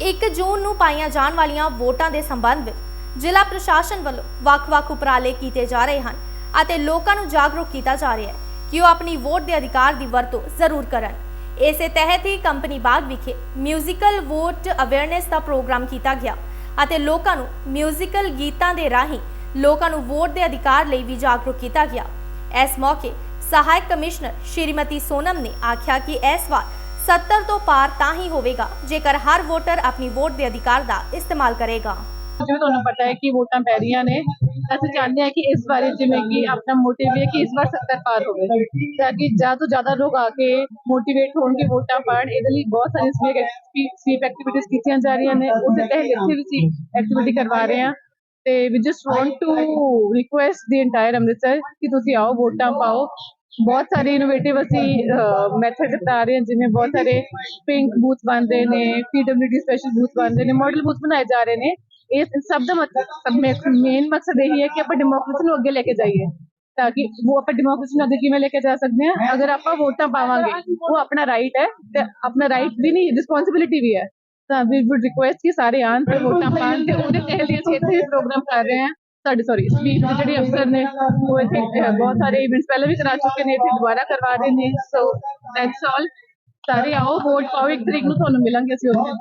1 ਜੂਨ ਨੂੰ ਪਾਈਆਂ ਜਾਣ ਵਾਲੀਆਂ ਵੋਟਾਂ ਦੇ ਸੰਬੰਧ ਵਿੱਚ ਜ਼ਿਲ੍ਹਾ ਪ੍ਰਸ਼ਾਸਨ ਵੱਲੋਂ ਵੱਖ-ਵੱਖ ਉਪਰਾਲੇ ਕੀਤੇ ਜਾ ਰਹੇ ਹਨ ਅਤੇ ਲੋਕਾਂ ਨੂੰ ਜਾਗਰੂਕ ਕੀਤਾ ਜਾ ਰਿਹਾ ਹੈ ਕਿ ਉਹ ਆਪਣੀ ਵੋਟ ਦੇ ਅਧਿਕਾਰ ਦੀ ਵਰਤੋਂ ਜ਼ਰੂਰ ਕਰਨ। ਇਸੇ ਤਹਿਤ ਹੀ ਕੰਪਨੀ ਬਾਗ ਵਿਖੇ ਮਿਊਜ਼ੀਕਲ ਵੋਟ ਅਵੇਅਰਨੈਸ ਦਾ ਪ੍ਰੋਗਰਾਮ ਕੀਤਾ ਗਿਆ ਅਤੇ ਲੋਕਾਂ ਨੂੰ ਮਿਊਜ਼ੀਕਲ ਗੀਤਾਂ ਦੇ ਰਾਹੀਂ ਲੋਕਾਂ ਨੂੰ ਵੋਟ ਦੇ ਅਧਿਕਾਰ ਲਈ ਵੀ ਜਾਗਰੂਕ ਕੀਤਾ ਗਿਆ। ਇਸ ਮੌਕੇ ਸਹਾਇਕ ਕਮਿਸ਼ਨਰ ਸ਼੍ਰੀਮਤੀ ਸੋਨਮ ਨੇ ਆਖਿਆ ਕਿ ਇਸ ਵਾਰ 70 ਤੋਂ ਪਾਰ ਤਾਂ ਹੀ ਹੋਵੇਗਾ, ਜੇਕਰ ਹਰ ਵੋਟਰ ਆਪਣੀ ਵੋਟ ਦੇ ਅਧਿਕਾਰ ਦਾ ਇਸਤੇਮਾਲ ਕਰੇਗਾ। ਜਿਵੇਂ ਤੁਹਾਨੂੰ ਪਤਾ ਹੈ ਕਿ ਵੋਟਾਂ ਪੈ ਰਹੀਆਂ ਨੇ, ਅਸੀਂ ਚਾਹੁੰਦੇ ਹਾਂ ਕਿ ਇਸ ਵਾਰੀ ਜਿਵੇਂ ਕਿ ਆਪਣਾ ਮੋਟਿਵ ਹੈ ਕਿ ਇਸ ਵਾਰ 70 ਪਾਰ ਹੋਵੇ, ਤਾਂ ਕਿ ਜ਼ਿਆਦਾ ਤੋਂ ਜ਼ਿਆਦਾ ਲੋਕ ਆ ਕੇ ਮੋਟੀਵੇਟ ਹੋਣਗੇ ਵੋਟਾਂ ਪਾਣ। ਇਹਦੇ ਲਈ ਬਹੁਤ ਸਾਰੀ ਸਵੀਪ ਐਕਟੀਵਿਟੀਜ਼ ਕੀਤੀਆਂ ਜਾ ਰਹੀਆਂ ਨੇ, ਉਹਦੇ ਤਹਿਤ ਇੱਥੇ ਵੀ ਐਕਟੀਵਿਟੀ ਕਰਵਾ ਰਹੇ ਹਾਂ। ਤੇ we just want to request the entire Amritsar ਕਿ ਤੁਸੀਂ ਆਓ, ਵੋਟਾਂ ਪਾਓ। ਬਹੁਤ ਸਾਰੇ ਇਨੋਵੇਟਿਵ ਅਸੀਂ ਮੈਥਡ ਬਤਾ ਰਹੇ ਹਾਂ, ਜਿਵੇਂ ਬਹੁਤ ਸਾਰੇ ਪਿੰਕ ਬੂਥ ਬਣ ਨੇ ਪੀਡਬਲਯੂਡੀ ਸਪੈਸ਼ਲ ਬੂਥ ਬਣ ਨੇ ਮਾਡਲ ਬੂਥ ਬਣਾਏ ਜਾ ਰਹੇ ਨੇ। ਇਹ ਸਭ ਦਾ ਮਤਲਬ ਮੇਨ ਮਕਸਦ ਇਹ ਹੈ ਕਿ ਆਪਾਂ ਡੈਮੋਕ੍ਰੇਸੀ ਨੂੰ ਅੱਗੇ ਲੈ ਕੇ ਜਾਈਏ, ਤਾਂ ਕਿ ਉਹ ਆਪਾਂ ਡੈਮੋਕ੍ਰੇਸੀ ਨੂੰ ਅੱਗੇ ਕਿਵੇਂ ਲੈ ਕੇ ਜਾ ਸਕਦੇ ਹਾਂ? ਅਗਰ ਆਪਾਂ ਵੋਟਾਂ ਪਾਵਾਂਗੇ, ਉਹ ਆਪਣਾ ਰਾਈਟ ਹੈ, ਤੇ ਆਪਣਾ ਰਾਈਟ ਵੀ ਨਹੀਂ ਰਿਸਪੌਂਸਿਬਿਲਿਟੀ ਵੀ ਹੈ। ਤਾਂ ਵੀ ਵੁੱਡ ਰਿਕੁਐਸਟ ਕਿ ਸਾਰੇ ਆਉਣ ਤੇ ਵੋਟਾਂ ਪਾਣ ਤੇ ਉਹਦੇ ਤਹਿਤ ਅਸੀਂ ਇੱਥੇ ਪ੍ਰੋਗਰਾਮ ਕਰ ਰਹੇ ਹਾਂ। ਸਾਡੇ ਸੌਰੀ ਸਪੀਕ ਦੇ ਜਿਹੜੇ ਅਫਸਰ ਨੇ ਉਹ ਇੱਥੇ ਅਹ, ਬਹੁਤ ਸਾਰੇ ਇਵੈਂਟਸ ਪਹਿਲਾਂ ਵੀ ਕਰਾ ਚੁੱਕੇ ਨੇ ਇੱਥੇ ਦੁਬਾਰਾ ਕਰਵਾ ਰਹੇ ਨੇ ਸੋ ਦੈਟਸ ਆਲ ਸਾਰੇ ਆਓ ਵੋਟ ਪਾਓ ਇੱਕ ਤਰੀਕ ਨੂੰ ਤੁਹਾਨੂੰ ਮਿਲਾਂਗੇ ਅਸੀਂ ਉੱਥੇ।